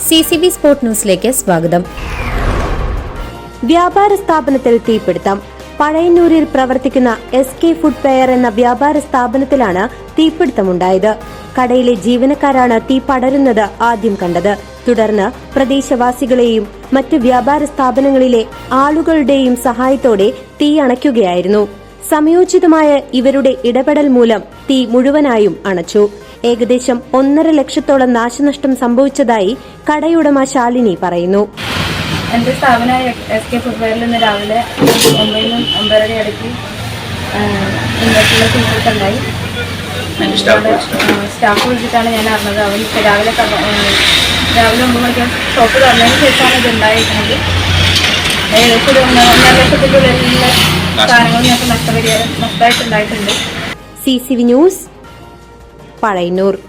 C C B ന്യൂസിലേക്ക് സ്വാഗതം. വ്യാപാര സ്ഥാപനത്തിൽ തീപിടുത്തം. പഴയന്നൂരിൽ പ്രവർത്തിക്കുന്ന എസ് കെ ഫുഡ് പെയർ എന്ന വ്യാപാര സ്ഥാപനത്തിലാണ് തീപിടുത്തമുണ്ടായത്. കടയിലെ ജീവനക്കാരാണ് തീ പടരുന്നത് ആദ്യം കണ്ടത്. തുടർന്ന് പ്രദേശവാസികളെയും മറ്റ് വ്യാപാര സ്ഥാപനങ്ങളിലെ ആളുകളുടെയും സഹായത്തോടെ തീ അണയ്ക്കുകയായിരുന്നു. സമയോചിതമായ ഇവരുടെ ഇടപെടൽ മൂലം തീ മുഴുവനായും അണച്ചു. ഏകദേശം ഒന്നര ലക്ഷത്തോളം നാശനഷ്ടം സംഭവിച്ചതായി കടയുടമ ശാലിനി പറയുന്നു. എന്റെ സ്ഥാപനമായ എസ് കെ ഫുട്വെയറിൽ നിന്ന് രാവിലെ ഒമ്പതിനും ഒമ്പതര ഇടയ്ക്ക് ഇൻവെർട്ടറിലെ ഉണ്ടായി. സ്റ്റാഫ് വിളിച്ചിട്ടാണ് ഞാൻ അറിഞ്ഞത്. അവൻ രാവിലെ രാവിലെ ഒമ്പത് മണിക്ക് ഷോപ്പ് തുറന്നതിന് ശേഷമാണ് ഇത് ഉണ്ടായിരിക്കുന്നത് ഏകദേശം ഒരു ഒന്നര ഒന്നര ലക്ഷത്തിന്റെ ഉള്ളിലുള്ള സാധനങ്ങൾ ഞങ്ങൾക്ക് നഷ്ടപരിഹാരം നഷ്ടമായിട്ടുണ്ടായിട്ടുണ്ട്. C C V news para Inur.